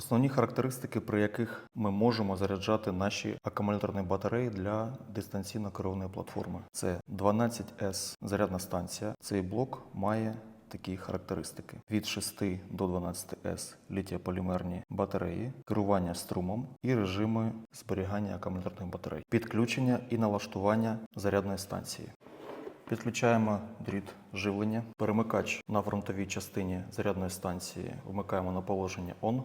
Основні характеристики, при яких ми можемо заряджати наші акумуляторні батареї для дистанційно керованої платформи. Це 12S зарядна станція. Цей блок має такі характеристики: від 6 до 12S літіополімерні батареї, керування струмом і режими зберігання акумуляторних батарей, підключення і налаштування зарядної станції. Підключаємо дріт живлення. Перемикач на фронтовій частині зарядної станції вмикаємо на положення ON.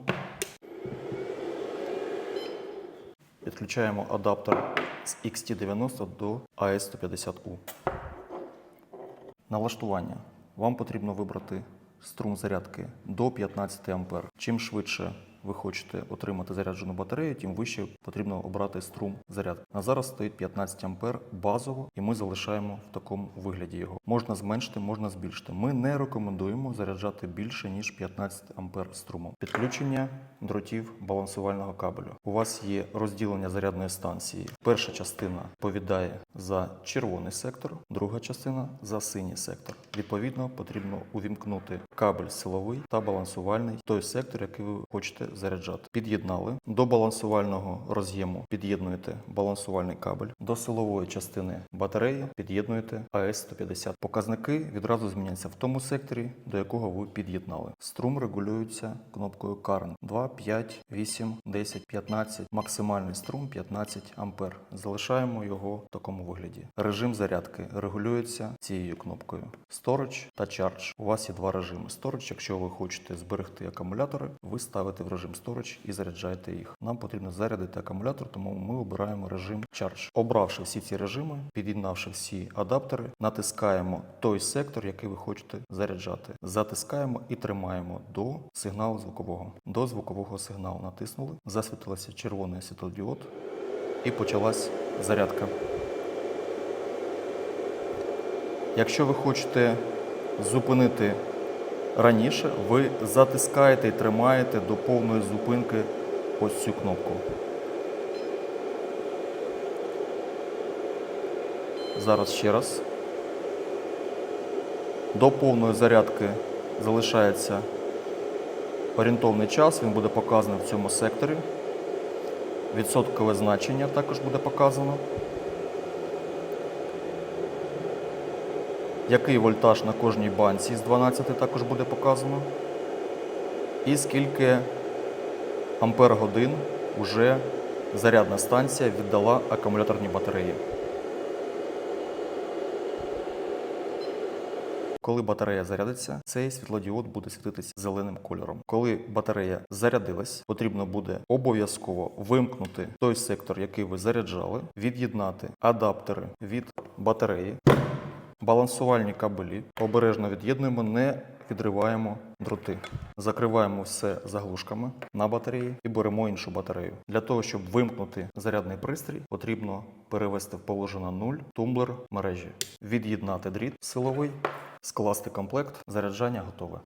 Підключаємо адаптер з XT90 до AS150U. Налаштування. Вам потрібно вибрати струм зарядки до 15 А. Чим швидше ви хочете отримати заряджену батарею, тим вище потрібно обрати струм зарядки. На зараз стоїть 15 А базово, і ми залишаємо в такому вигляді його. Можна зменшити, можна збільшити. Ми не рекомендуємо заряджати більше ніж 15 А струмом. Підключення дротів балансувального кабелю. У вас є розділення зарядної станції. Перша частина відповідає за червоний сектор, друга частина за синій сектор. Відповідно, потрібно увімкнути кабель силовий та балансувальний той сектор, який ви хочете заряджати. Під'єднали до балансувального роз'єму. Під'єднуєте балансувальний кабель до силової частини батареї. Під'єднуєте АС-150. Показники відразу зміняться в тому секторі, до якого ви під'єднали. Струм регулюється кнопкою Current 2, 5, 8, 10, 15. Максимальний струм 15 ампер. Залишаємо його в такому вигляді. Режим зарядки регулюється цією кнопкою. Storage та Charge. У вас є два режими. Storage, якщо ви хочете зберегти акумулятори, ви ставите в режим Storage і заряджаєте їх. Нам потрібно зарядити акумулятор, тому ми обираємо режим Charge. Обравши всі ці режими, під'єднавши всі адаптери, натискаємо той сектор, який ви хочете заряджати. Затискаємо і тримаємо до сигналу звукового. До звукового сигналу натиснули, засвітилося червоний світлодіод і почалась зарядка. Якщо ви хочете зупинити раніше, ви затискаєте і тримаєте до повної зупинки ось цю кнопку. Зараз ще раз. До повної зарядки залишається орієнтовний час, він буде показаний в цьому секторі. Відсоткове значення також буде показано. Який вольтаж на кожній банці з 12 також буде показано. І скільки ампер годин вже зарядна станція віддала акумуляторній батареї. Коли батарея зарядиться, цей світлодіод буде світитися зеленим кольором. Коли батарея зарядилась, потрібно буде обов'язково вимкнути той сектор, який ви заряджали, від'єднати адаптери від батареї, балансувальні кабелі. Обережно від'єднуємо, не відриваємо дроти. Закриваємо все заглушками на батареї і беремо іншу батарею. Для того, щоб вимкнути зарядний пристрій, потрібно перевести в положення 0 тумблер мережі, від'єднати дріт силовий, скласти комплект, заряджання готове.